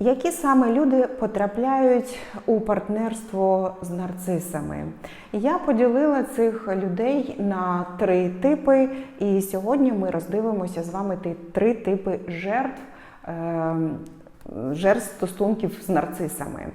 Які саме люди потрапляють у партнерство з нарцисами? Я поділила цих людей на три типи, і сьогодні ми роздивимося з вами ті три типи жертв. Жертв стосунків з нарцисами.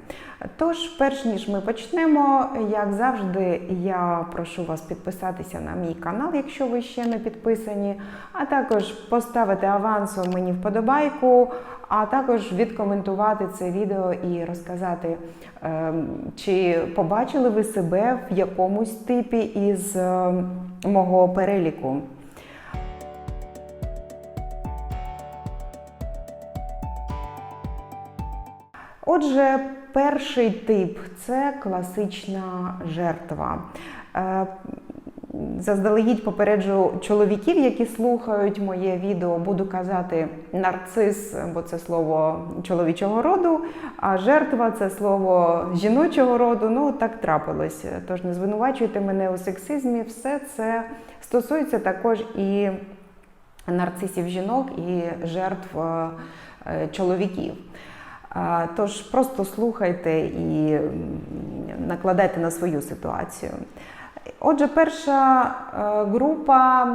Тож, перш ніж ми почнемо, як завжди, я прошу вас підписатися на мій канал, якщо ви ще не підписані, а також поставити авансом мені вподобайку, а також відкоментувати це відео і розказати, ем, чи побачили ви себе в якомусь типі із ем, мого переліку. Отже, перший тип це класична жертва. Е, Заздалегідь попереджу чоловіків, які слухають моє відео, буду казати нарцис, бо це слово чоловічого роду, а жертва це слово жіночого роду. Ну так трапилось. Тож не звинувачуйте мене у сексизмі. Все це стосується також і нарцисів жінок, і жертв е, чоловіків. Тож просто слухайте і накладайте на свою ситуацію. Отже, перша е, група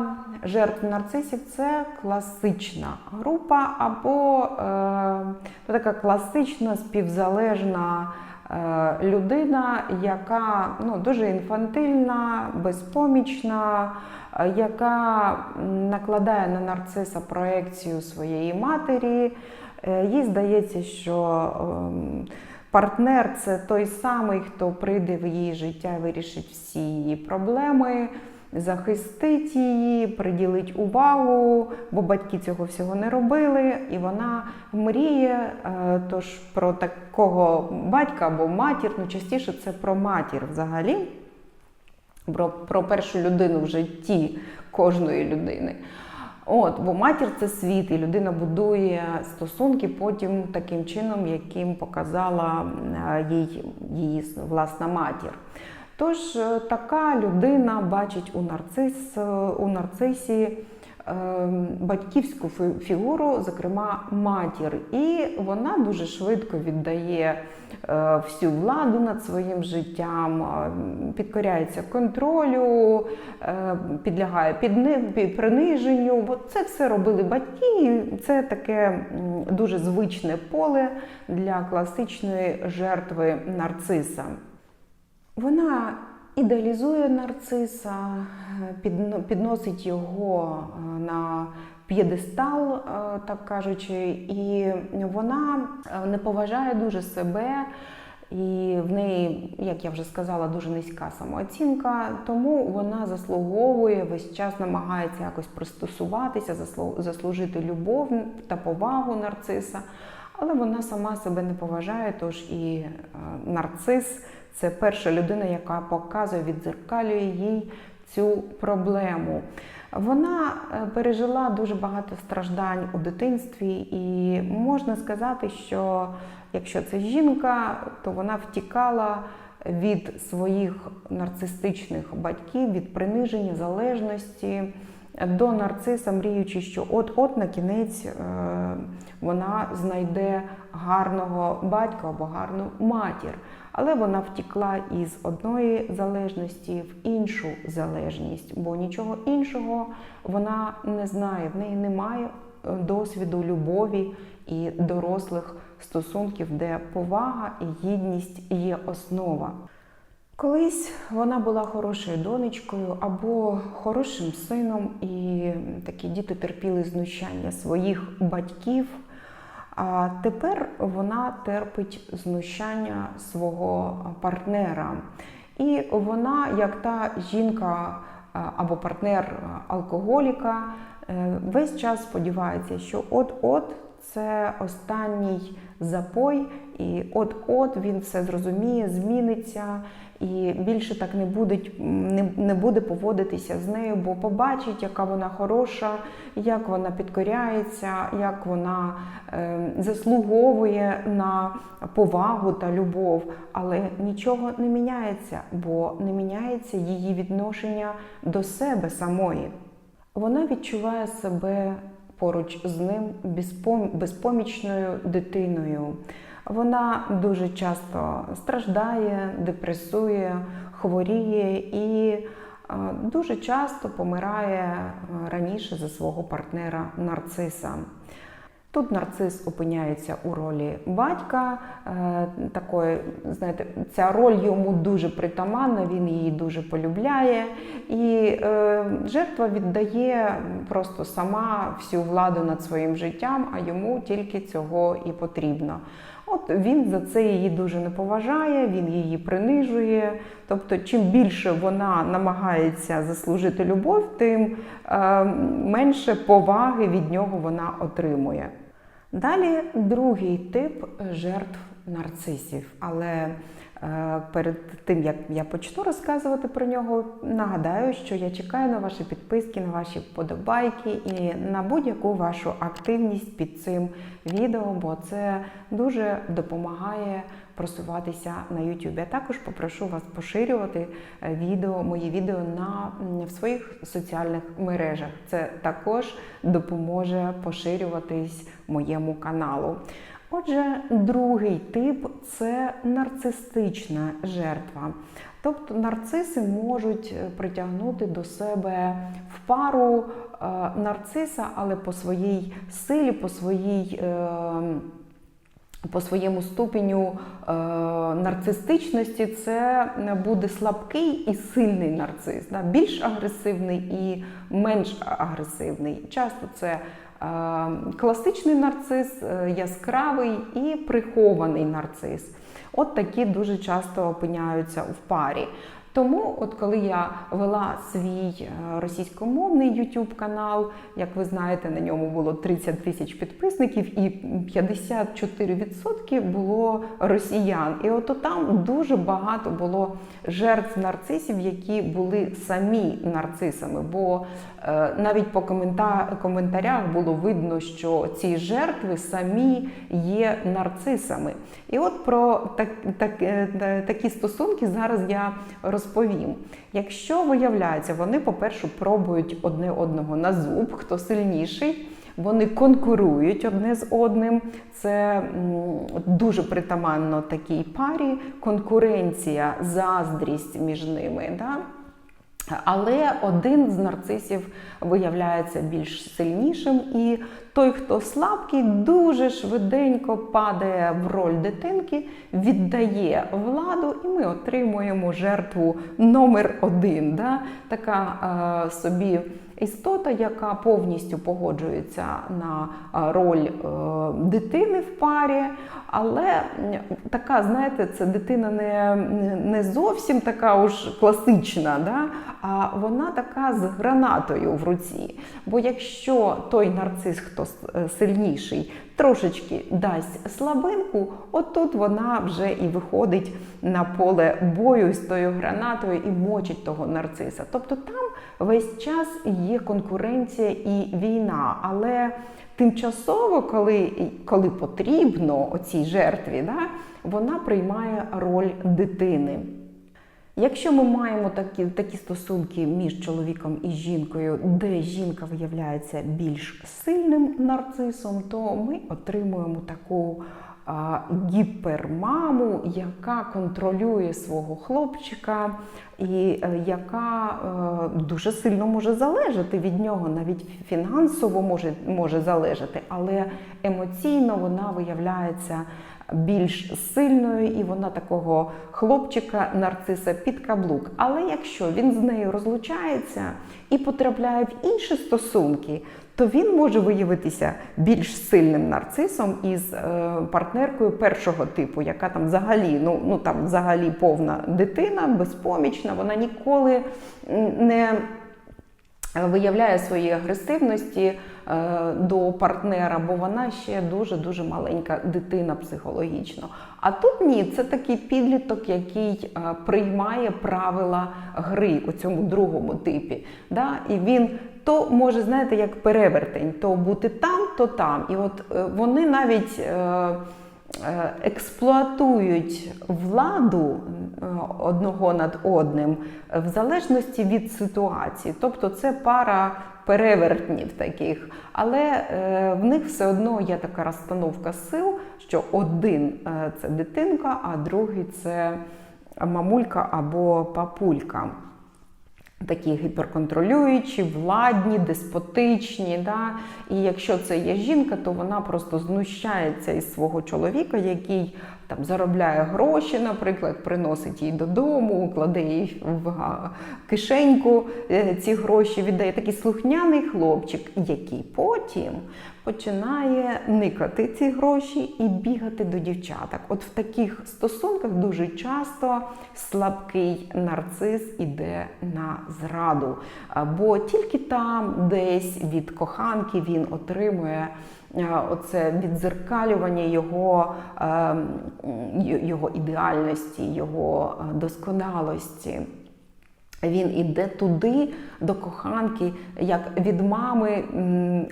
жертв нарцисів це класична група або е, ну, така класична співзалежна е, людина, яка ну, дуже інфантильна, безпомічна, яка накладає на нарциса проекцію своєї матері. Е, Їй здається, що ем, партнер це той самий, хто прийде в її життя і вирішить всі її проблеми, захистить її, приділить увагу, бо батьки цього всього не робили, і вона мріє. е, Тож про такого батька або матір, ну частіше це про матір взагалі, про, про першу людину в житті кожної людини. От, бо матір це світ, і людина будує стосунки потім таким чином, яким показала е, їй її власна матір. Тож е, така людина бачить у нарцис, е, у нарцисі батьківську фігуру, зокрема матір, і вона дуже швидко віддає е, всю владу над своїм життям, е, підкоряється контролю, е, підлягає під приниженню. Бо це все робили батьки. і Це таке дуже звичне поле для класичної жертви нарциса. Вона ідеалізує нарциса, підносить його е, на п'єдестал, е, так кажучи, і вона е, не поважає дуже себе. І в неї, як я вже сказала, дуже низька самооцінка, тому вона заслуговує весь час намагається якось пристосуватися, заслужити любов та повагу нарциса, але вона сама себе не поважає. Тож і нарцис це перша людина, яка показує, віддзеркалює їй цю проблему. Вона е, пережила дуже багато страждань у дитинстві, і можна сказати, що якщо це жінка, то вона втікала від своїх нарцистичних батьків, від приниження, залежності до нарциса, мріючи, що от-от на кінець е, вона знайде гарного батька або гарну матір. Але вона втікла із одної залежності в іншу залежність, бо нічого іншого вона не знає. В неї немає е, досвіду любові і дорослих стосунків, де повага і гідність є основа. Колись вона була хорошою донечкою або хорошим сином, і такі діти терпіли знущання своїх батьків. А тепер вона терпить знущання свого партнера. І вона, як та жінка або партнер алкоголіка, е, весь час сподівається, що от-от це останній запой, і от-от він все зрозуміє, зміниться, і більше так не буде, не, не буде поводитися з нею, бо побачить, яка вона хороша, як вона підкоряється, як вона е, заслуговує на повагу та любов. Але нічого не міняється, бо не міняється її відношення до себе самої. Вона відчуває себе поруч з ним безпомічною дитиною. Вона дуже часто страждає, депресує, хворіє і е, дуже часто помирає е, раніше за свого партнера нарциса. Тут нарцис опиняється у ролі батька. е, Такої, знаєте, ця роль йому дуже притаманна, він її дуже полюбляє, і е, жертва віддає просто сама всю владу над своїм життям, а йому тільки цього і потрібно. От він за це її дуже не поважає, він її принижує. Тобто, чим більше вона намагається заслужити любов, тим е, менше поваги від нього вона отримує. Далі другий тип жертв нарцисів. Але е, перед тим як я почну розказувати про нього, нагадаю, що я чекаю на ваші підписки, на ваші вподобайки і на будь-яку вашу активність під цим відео, бо це дуже допомагає просуватися на YouTube. Я також попрошу вас поширювати е, відео, мої відео на в своїх соціальних мережах. Це також допоможе поширюватись моєму каналу. Отже, другий тип це нарцистична жертва. Тобто нарциси можуть е, притягнути до себе в пару е, нарциса, але по своїй силі, по своїй. Е, по своєму ступеню е, нарцистичності це буде слабкий і сильний нарцис, да? більш агресивний і менш агресивний. Часто це е, класичний нарцис, е, яскравий і прихований нарцис. От такі дуже часто опиняються в парі. Тому, от коли я вела свій е, російськомовний YouTube канал, як ви знаєте, на ньому було 30 тисяч підписників, і 54% було росіян. І от там дуже багато було жертв нарцисів, які були самі нарцисами. Бо е, навіть по коментарях було видно, що ці жертви самі є нарцисами. І от про так, так, е, такі стосунки зараз я розповім. Якщо виявляється, вони, по-перше, пробують одне одного на зуб, хто сильніший. Вони конкурують одне з одним. Це дуже притаманно такій парі. Конкуренція, заздрість між ними. Да? Але один з нарцисів виявляється більш сильнішим, і той, хто слабкий, дуже швиденько падає в роль дитинки, віддає владу, і ми отримуємо жертву номер один. Да? Така е, собі істота, яка повністю погоджується на е, роль е, дитини в парі, але така, знаєте, це дитина не, не зовсім така уж класична, да? а вона така з гранатою в руці. Бо якщо той нарцис, хто е, сильніший, трошечки дасть слабинку, отут вона вже і виходить на поле бою з тою гранатою і мочить того нарциса. Тобто там весь час є конкуренція і війна. Але тимчасово, коли, коли потрібно оцій жертві, да, вона приймає роль дитини. Якщо ми маємо такі, такі стосунки між чоловіком і жінкою, де жінка виявляється більш сильним нарцисом, то ми отримуємо таку гіпермаму, яка контролює свого хлопчика і е, яка е, дуже сильно може залежати від нього, навіть фінансово може, може залежати, але емоційно вона виявляється більш сильною, і вона такого хлопчика нарциса під каблук. Але якщо він з нею розлучається і потрапляє в інші стосунки, то він може виявитися більш сильним нарцисом із е, партнеркою першого типу, яка там взагалі, ну, ну там взагалі повна дитина, безпомічна, вона ніколи не виявляє свої агресивності е, до партнера, бо вона ще дуже дуже маленька дитина психологічно. А тут ні, це такий підліток, який е, приймає правила гри у цьому другому типі. Да? І він то може, знаєте, як перевертень, то бути там, то там. І от е, вони навіть. е, е, Експлуатують владу е, одного над одним в залежності від ситуації. Тобто це пара перевертнів таких. Але е, в них все одно є така розстановка сил, що один е, це дитинка, а другий це мамулька або папулька. Такі гіперконтролюючі, владні, деспотичні. Да? І якщо це є жінка, то вона просто знущається із свого чоловіка, який там заробляє гроші, наприклад, приносить їй додому, кладе їй в кишеньку е, ці гроші, віддає такий слухняний хлопчик, який потім починає никати ці гроші і бігати до дівчаток. От в таких стосунках дуже часто слабкий нарцис іде на зраду, бо тільки там, десь від коханки, він отримує. Оце відзеркалювання його, е, м, й- його ідеальності, його е, досконалості. Він іде туди до коханки, як від мами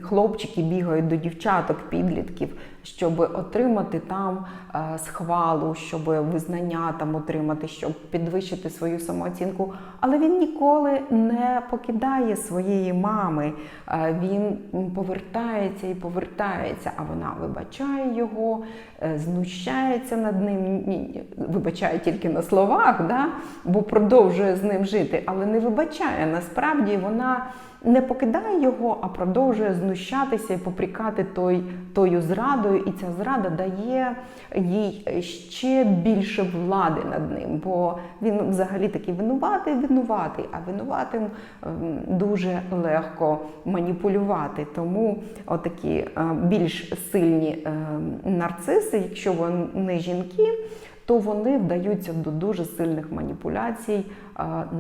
хлопчики бігають до дівчаток, підлітків, щоб отримати там е, схвалу, щоб визнання там отримати, щоб підвищити свою самооцінку. Але він ніколи не покидає своєї мами. Е, Він повертається і повертається, а вона вибачає його, е, знущається над ним. Вибачає тільки на словах, да? бо продовжує з ним жити, але не вибачає. Насправді вона не покидає його, а продовжує знущатися і попрікати той, тою зрадою. І ця зрада дає їй ще більше влади над ним, бо він взагалі такий винуватий, винуватий, а винуватим ем, дуже легко маніпулювати. Тому отакі е, більш сильні е, нарциси, якщо вони жінки, то вони вдаються до дуже сильних маніпуляцій е,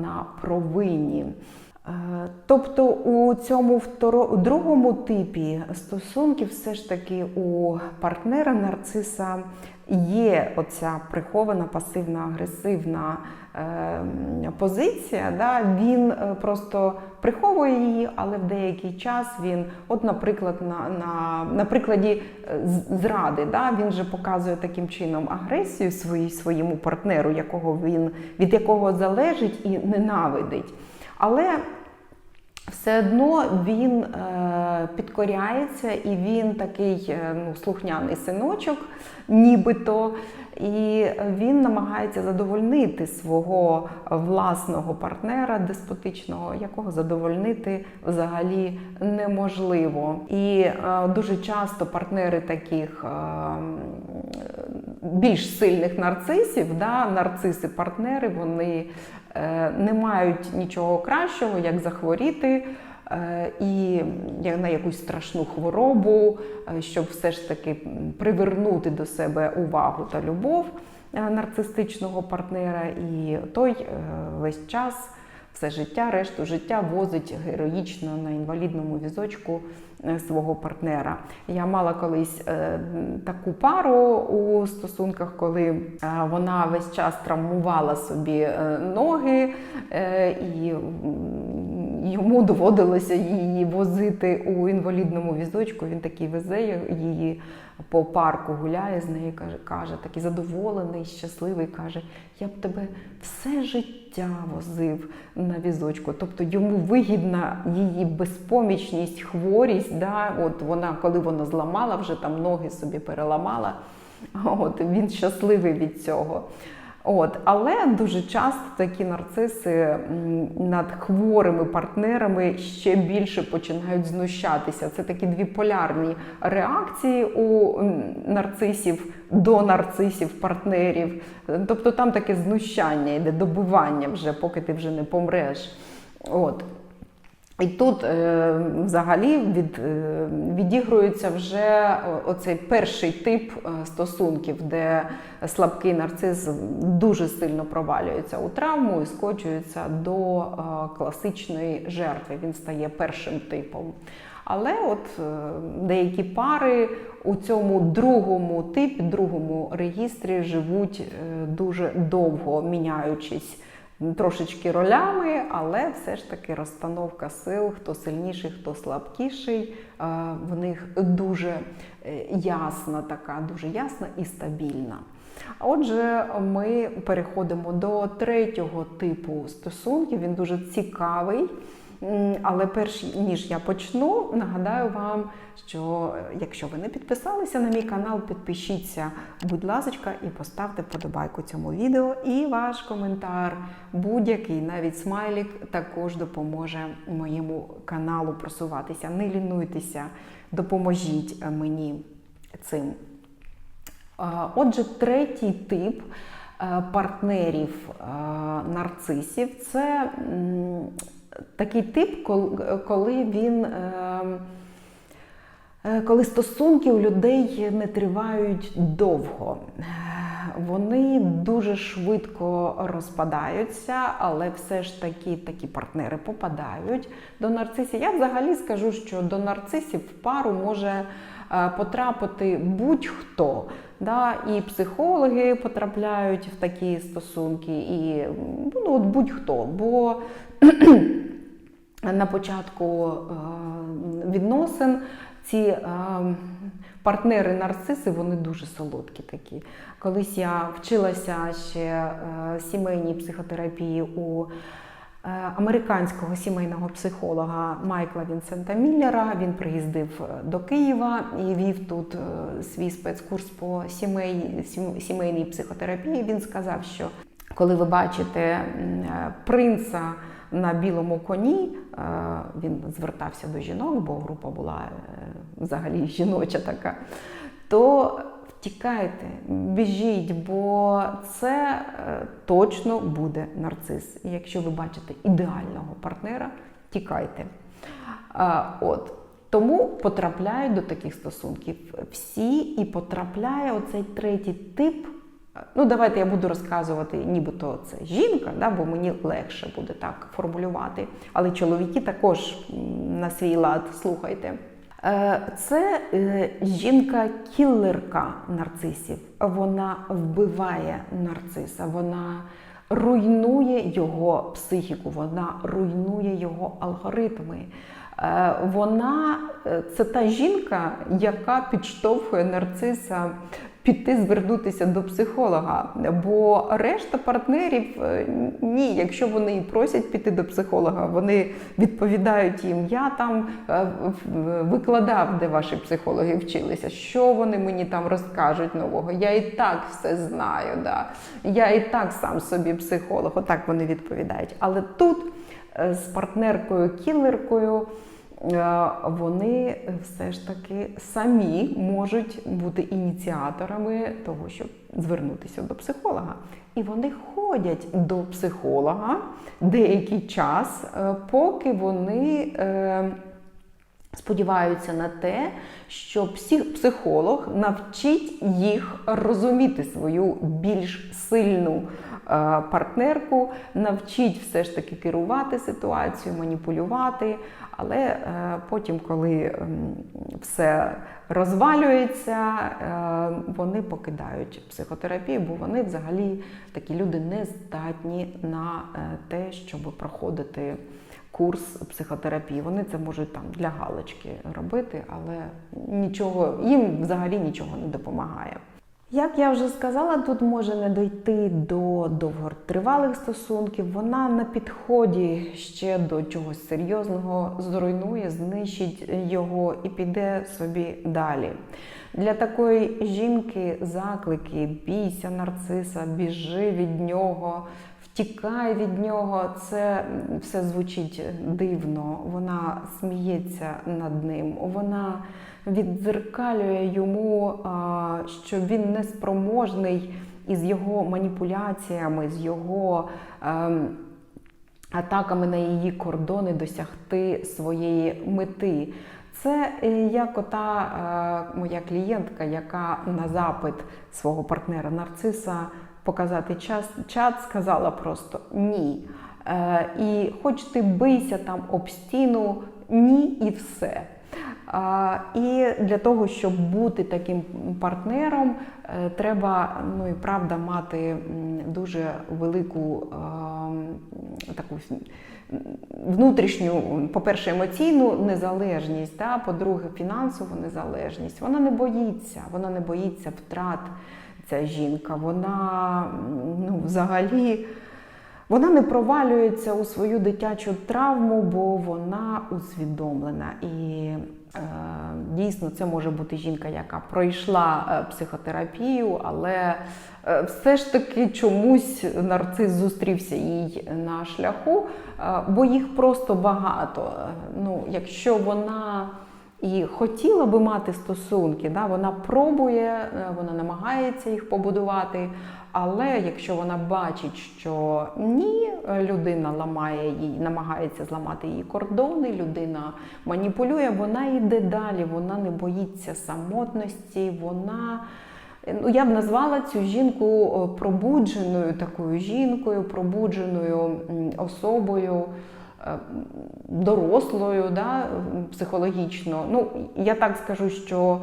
на провині. Е, Тобто у цьому второ, другому типі стосунків все ж таки у партнера нарциса є оця прихована пасивно-агресивна е, позиція. Да? Він е, просто приховує її, але в деякий час він, от, наприклад, на, на, на прикладі е, зради, да? він же показує таким чином агресію своїй, своєму партнеру, якого він, від якого залежить і ненавидить. Але все одно він е, підкоряється і він такий е, ну, слухняний синочок, нібито, і він намагається задовольнити свого власного партнера деспотичного, якого задовольнити взагалі неможливо. І е, дуже часто партнери таких е, більш сильних нарцисів, да, нарциси-партнери, вони не мають нічого кращого, як захворіти. е, І на якусь страшну хворобу, е, щоб все ж таки привернути до себе увагу та любов е, нарцистичного партнера, і той е, весь час, все життя, решту життя возить героїчно на інвалідному візочку е, свого партнера. Я мала колись е, таку пару у стосунках, коли е, вона весь час травмувала собі е, ноги, е, і йому доводилося її возити у інвалідному візочку. Він такий везе її по парку, гуляє з нею, каже, каже, такий задоволений, щасливий, каже: Я б тебе все життя возив на візочку. Тобто йому вигідна її безпомічність, хворість. Да? От вона, коли вона зламала, вже там ноги собі переламала. От він щасливий від цього. От, але дуже часто такі нарциси над хворими партнерами ще більше починають знущатися. Це такі дві полярні реакції у нарцисів до нарцисів, партнерів. Тобто там таке знущання йде, добивання вже, поки ти вже не помреш. От. І тут е, взагалі від, е, відігрується вже оцей перший тип е, стосунків, де слабкий нарцис дуже сильно провалюється у травму і скочується до класичної жертви. Він стає першим типом. Але от деякі пари у цьому другому типі, другому регістрі живуть дуже довго, міняючись трошечки ролями, але все ж таки розстановка сил, хто сильніший, хто слабкіший, е, в них дуже е, ясна, така дуже ясна і стабільна. Отже, ми переходимо до третього типу стосунків. Він дуже цікавий. Але перш ніж я почну, нагадаю вам, що е, якщо ви не підписалися на мій канал, підпишіться, будь ласка, і поставте вподобайку цьому відео. І ваш коментар, будь-який, навіть смайлік, також допоможе моєму каналу просуватися. Не лінуйтеся, допоможіть е, мені цим. Отже, третій тип е, партнерів е, нарцисів це такий тип, коли він. е, е, Коли стосунки у людей не тривають довго, вони дуже швидко розпадаються, але все ж таки такі партнери попадають до нарцисів. Я взагалі скажу, що до нарцисів в пару може е, потрапити будь-хто. Да? І психологи потрапляють в такі стосунки, і ну, от будь-хто. Бо на початку е, відносин ці е, партнери-нарциси, вони дуже солодкі такі. Колись я вчилася ще е, сімейній психотерапії у американського сімейного психолога Майкла Вінсента Міллера. Він приїздив до Києва і вів тут свій спецкурс по сімей, сімейній психотерапії. Він сказав, що коли ви бачите принца на білому коні, е, він звертався до жінок, бо група була е, взагалі жіноча така, то втікайте, біжіть, бо це е, точно буде нарцис. Якщо ви бачите ідеального партнера, тікайте. От. Тому потрапляють до таких стосунків всі, і потрапляє оцей третій тип. Ну, давайте я буду розказувати, нібито це жінка, да, бо мені легше буде так формулювати. Але чоловіки також на свій лад слухайте. Е, Це е, жінка-кілерка нарцисів. Вона вбиває нарциса, вона руйнує його психіку, вона руйнує його алгоритми. Е, Вона це та жінка, яка підштовхує нарциса піти звернутися до психолога. Бо решта партнерів е, ні, якщо вони і просять піти до психолога, вони відповідають їм: я там е, викладав, де ваші психологи вчилися, що вони мені там розкажуть нового. Я і так все знаю. Да. Я і так сам собі психолог. Отак вони відповідають. Але тут е, з партнеркою-кілеркою. Е, Вони все ж таки самі можуть бути ініціаторами того, щоб звернутися до психолога. І вони ходять до психолога деякий час, е, поки вони е, сподіваються на те, що психолог навчить їх розуміти свою більш сильну партнерку, навчить все ж таки керувати ситуацією, маніпулювати. Але е, потім, коли ем, все розвалюється, е, вони покидають психотерапію, бо вони взагалі такі люди не здатні на е, те, щоб проходити курс психотерапії. Вони це можуть там для галочки робити, але нічого їм взагалі нічого не допомагає. Як я вже сказала, тут може не дойти до довготривалих стосунків. Вона на підході ще до чогось серйозного зруйнує, знищить його і піде собі далі. Для такої жінки заклики бійся нарциса, біжи від нього, втікай від нього. Це все звучить дивно. Вона сміється над ним. Вона віддзеркалює йому, що він неспроможний із його маніпуляціями, з його ем, атаками на її кордони досягти своєї мети. Це як ота е, моя клієнтка, яка на запит свого партнера нарциса показати час, чат сказала просто ні. Е, І хоч ти бийся там об стіну, ні і все. А, І для того, щоб бути таким партнером, е, треба ну і правда мати дуже велику ем, таку внутрішню, по-перше, емоційну незалежність, да? по-друге, фінансову незалежність. Вона не боїться, вона не боїться втрат. Ця жінка, вона ну, взагалі Вона не провалюється у свою дитячу травму, бо вона усвідомлена. І е, дійсно це може бути жінка, яка пройшла е, психотерапію, але е, все ж таки чомусь нарцис зустрівся їй на шляху, е, бо їх просто багато. Ну, якщо вона і хотіла би мати стосунки, да, вона пробує, е, вона намагається їх побудувати. Але якщо вона бачить, що ні, е, людина ламає їй, намагається зламати її кордони, людина маніпулює, вона йде далі, вона не боїться самотності, вона. Ну, я б назвала цю жінку е, пробудженою такою жінкою, пробудженою особою, е, дорослою, да, психологічно. Ну, я так скажу, що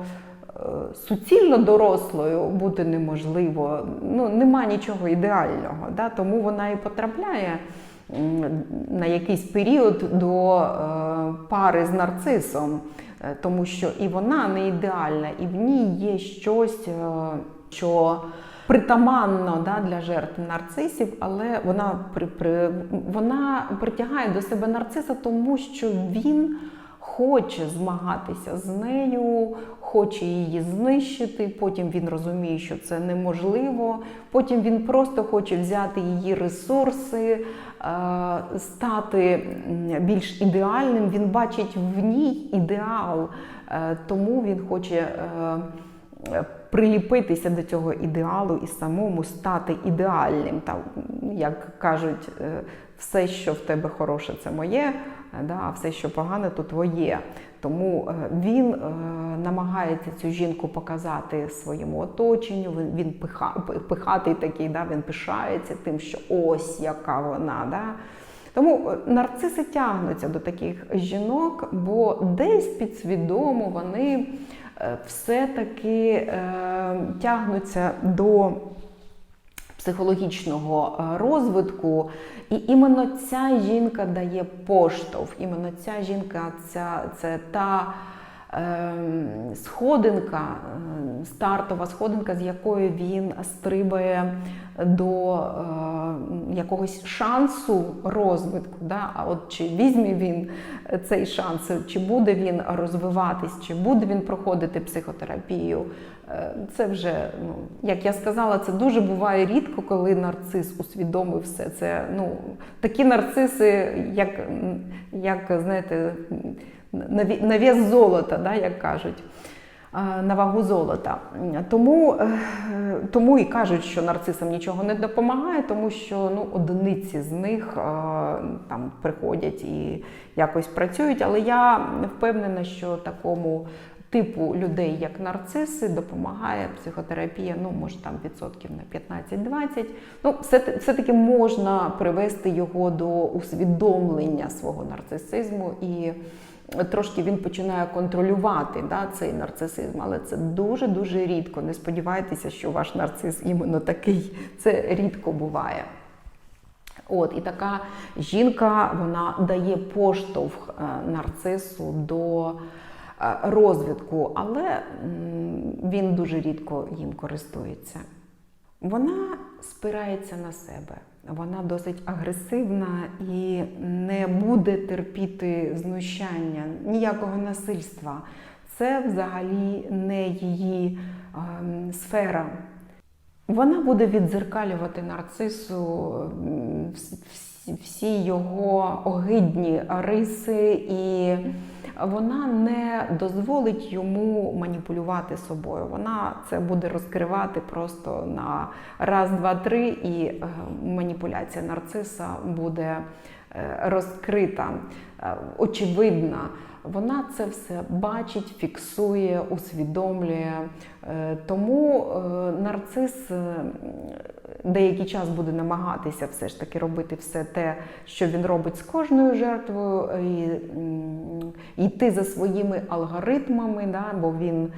е, суцільно дорослою бути неможливо. Ну, нема нічого ідеального. Да, тому вона і потрапляє на якийсь період до е, пари з нарцисом. Е, тому що і вона не ідеальна, і в ній є щось, що притаманно да, для жертв нарцисів, але вона при, при, вона притягає до себе нарциса, тому що він хоче змагатися з нею, хоче її знищити. Потім він розуміє, що це неможливо. Потім він просто хоче взяти її ресурси, е, стати більш ідеальним. Він бачить в ній ідеал, е, тому він хоче. Приліпитися до цього ідеалу і самому стати ідеальним. Та, як кажуть, е, все, що в тебе хороше, це моє, е, а все, що погане, то твоє. Тому е, він намагається цю жінку показати своєму оточенню. Він, він пиха, пихатий такий, да, він пишається тим, що ось яка вона. Да. Тому нарциси тягнуться до таких жінок, бо десь підсвідомо вони все-таки е, тягнуться до психологічного е, розвитку. І іменно ця жінка дає поштовх. Іменно ця жінка ця, це та е, сходинка, е, стартова сходинка, з якої він стрибає до е, якогось шансу розвитку. Да? А от чи візьме він цей шанс, чи буде він розвиватись, чи буде він проходити психотерапію. Це вже, ну, як я сказала, це дуже буває рідко, коли нарцис усвідомив все. Це ну, такі нарциси, як, як знаєте, на вес золота, да, як кажуть. На вагу золота. Тому, е, тому і кажуть, що нарцисам нічого не допомагає, тому що ну, одиниці з них там приходять і якось працюють. Але я впевнена, що такому типу людей, як нарциси, допомагає психотерапія, ну, може там відсотків на 15-20. Ну, все- все-таки можна привести його до усвідомлення свого нарцисизму і трошки він починає контролювати да, цей нарцисизм, але це дуже-дуже рідко. Не сподівайтеся, що ваш нарцис іменно такий. Це рідко буває. От, і така жінка вона дає поштовх е, нарцису до е, розвитку, але він дуже рідко їм користується. Вона спирається на себе. Вона досить агресивна і не буде терпіти знущання, ніякого насильства. Це взагалі не її е, сфера. Вона буде відзеркалювати нарцису всі- всі його огидні риси, і вона не дозволить йому маніпулювати собою. Вона це буде розкривати просто на раз, два, три, і е, маніпуляція нарциса буде е, розкрита, е, очевидна. Вона це все бачить, фіксує, усвідомлює. Е, Тому е, нарцис е, деякий час буде намагатися все ж таки робити все те, що він робить з кожною жертвою, і йти за своїми алгоритмами, да, бо він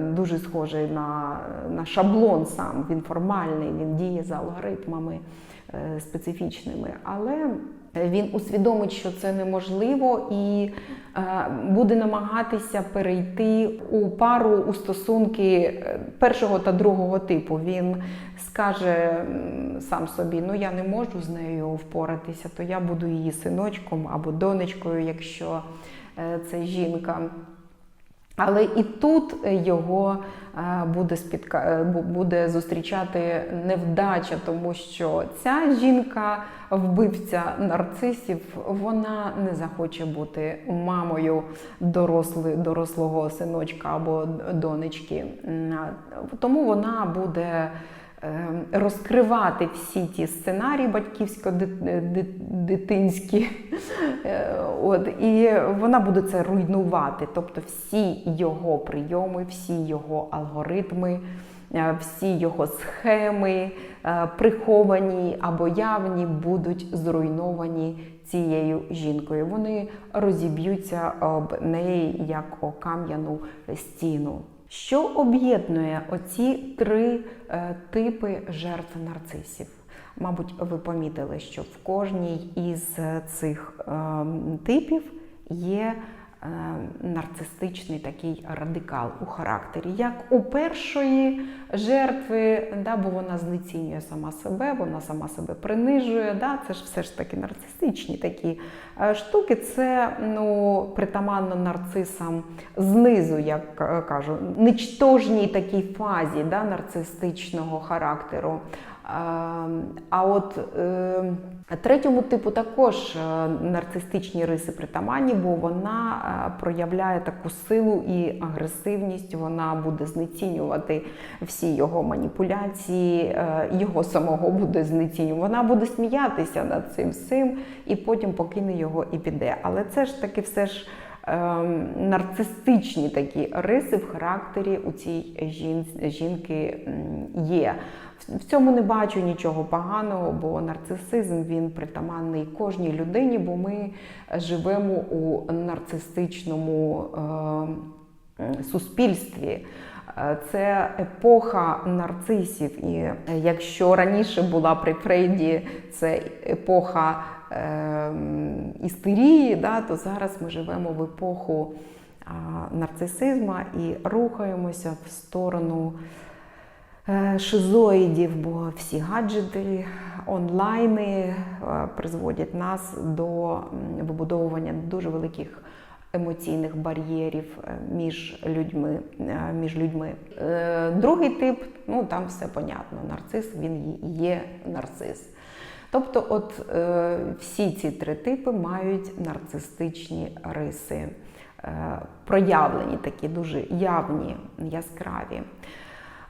дуже схожий на, на шаблон сам, він формальний, він діє за алгоритмами специфічними. Але Він усвідомить, що це неможливо, і е, буде намагатися перейти у пару у стосунки е, першого та другого типу. Він скаже сам собі: ну я не можу з нею впоратися, то я буду її синочком або донечкою, якщо е, це жінка. Але і тут його е, буде спітка... е, буде зустрічати невдача, тому що ця жінка, вбивця нарцисів, вона не захоче бути мамою доросли... дорослого синочка або донечки. Тому вона буде розкривати всі ті сценарії батьківсько-дитинські. Е, От, і вона буде це руйнувати. Тобто всі його прийоми, всі його алгоритми, е, всі його схеми, е, приховані або явні, будуть зруйновані цією жінкою. Вони розіб'ються об неї як о кам'яну стіну. Що об'єднує оці три е, типи жертв нарцисів? Мабуть, ви помітили, що в кожній із цих е, типів є е, нарцистичний такий радикал у характері, як у першої жертви, да, бо вона знецінює сама себе, вона сама себе принижує. Да, це ж все ж таки нарцистичні такі е, штуки. Це ну, притаманно нарцисам знизу, як е, кажу, нічтожній такій фазі да, нарцистичного характеру. А, от е, третьому типу також е, нарцистичні риси притаманні, бо вона е, проявляє таку силу і агресивність. Вона буде знецінювати всі його маніпуляції, е, його самого буде знецінювати. Вона буде сміятися над цим всім і потім покине його і піде. Але це ж таки все ж. ем, Нарцистичні такі риси в характері у цій жін- жінки є. В- цьому не бачу нічого поганого, бо нарцисизм він притаманний кожній людині, бо ми живемо у нарцистичному е, суспільстві. Це епоха нарцисів. І е, якщо раніше була при Фрейді це епоха е, істерії, да, то зараз ми живемо в епоху нарцисизму і рухаємося в сторону шизоїдів, бо всі гаджети, онлайни е, призводять нас до вибудовування дуже великих емоційних бар'єрів е, між людьми. е, Між людьми. Е, Другий тип, ну там все понятно. Нарцис він є нарцис. Тобто, от е, всі ці три типи мають нарцистичні риси, е, проявлені такі дуже явні, яскраві.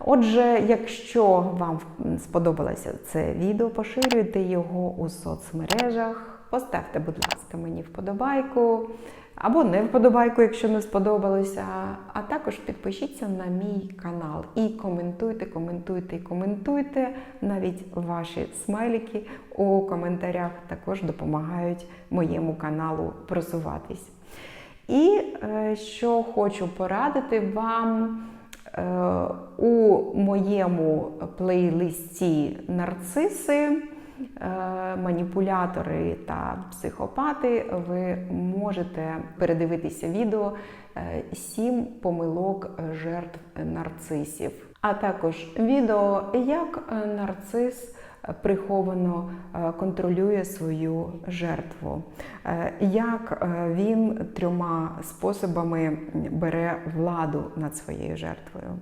Отже, якщо вам сподобалося це відео, поширюйте його у соцмережах, поставте, будь ласка, мені вподобайку або не вподобайку, якщо не сподобалося. А також підпишіться на мій канал і коментуйте, коментуйте і коментуйте. Навіть ваші смайлики у коментарях також допомагають моєму каналу просуватись. І е, що хочу порадити вам. Е, У моєму плейлисті нарциси, е, маніпулятори та психопати ви можете передивитися відео е, «Сім помилок жертв нарцисів, а також відео, як нарцис приховано е, контролює свою жертву, е, як е, він трьома способами бере владу над своєю жертвою.